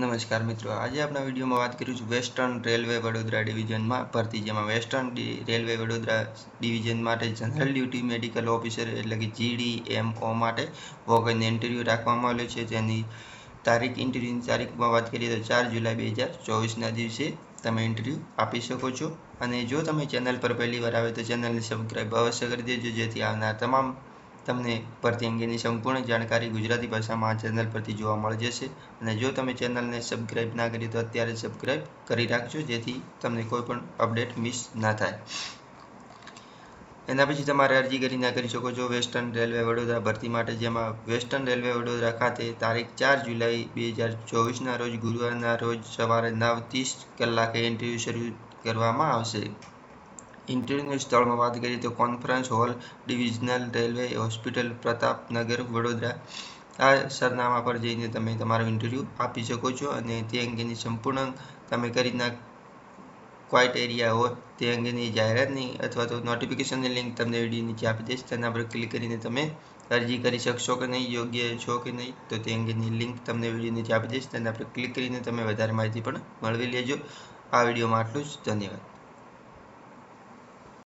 નમસ્કાર મિત્રો. આજે આપણા વિડીયોમાં વાત કરીશું છું વેસ્ટર્ન રેલવે વડોદરા ડિવિઝનમાં ભરતી, જેમાં વેસ્ટર્ન રેલવે વડોદરા ડિવિઝન માટે જનરલ ડ્યુટી મેડિકલ ઓફિસર એટલે કે જીડીએમઓ માટે વોકન ઇન્ટરવ્યૂ રાખવામાં આવ્યો છે. જેની તારીખ ઇન્ટરવ્યૂની તારીખમાં વાત કરીએ તો ચાર જુલાઈ બે હજાર ચોવીસના દિવસે તમે ઇન્ટરવ્યૂ આપી શકો છો. અને જો તમે ચેનલ પર પહેલી વાર આવે તો ચેનલને સબસ્ક્રાઈબ અવશ્ય કરી દેજો, જેથી આવનાર તમામ તમને ભરતી અંગેની સંપૂર્ણ જાણકારી ગુજરાતી ભાષામાં આ ચેનલ પરથી જોવા મળી જશે. અને જો તમે ચેનલને સબસ્ક્રાઈબ ના કરી તો અત્યારે સબસ્ક્રાઈબ કરી રાખજો, જેથી તમને કોઈ પણ અપડેટ મિસ ના થાય. એના પછી તમારે અરજી કરી ના કરી શકો છો વેસ્ટર્ન રેલવે વડોદરા ભરતી માટે, જેમાં વેસ્ટર્ન રેલવે વડોદરા ખાતે તારીખ ચાર જુલાઈ બે હજાર ચોવીસના રોજ ગુરુવારના રોજ સવારે નવ ત્રીસ કલાકે ઇન્ટરવ્યૂ શરૂ કરવામાં આવશે. ઇન્ટરવ્યૂના સ્થળમાં વાત કરીએ તો conference hall, divisional railway, hospital Pratapnagar Vadodara. આ સરનામા પર જઈને તમે તમારો ઇન્ટરવ્યૂ આપી શકો છો અને તે અંગેની સંપૂર્ણ તમે કરીના ક્વાઇટ એરિયા હોય તે અંગેની જાહેરાતની અથવા તો નોટિફિકેશનની લિંક તમને વીડિયો નીચે આપી દઈશ. તેના પર ક્લિક કરીને તમે અરજી કરી શકશો કે નહીં, યોગ્ય છો કે નહીં, તો તે અંગેની લિંક તમને વીડિયો નીચે આપી દઈશ. તેના પર ક્લિક કરીને તમે વધારે માહિતી પણ મેળવી લેજો. આ વિડીયોમાં આટલું જ. ધન્યવાદ.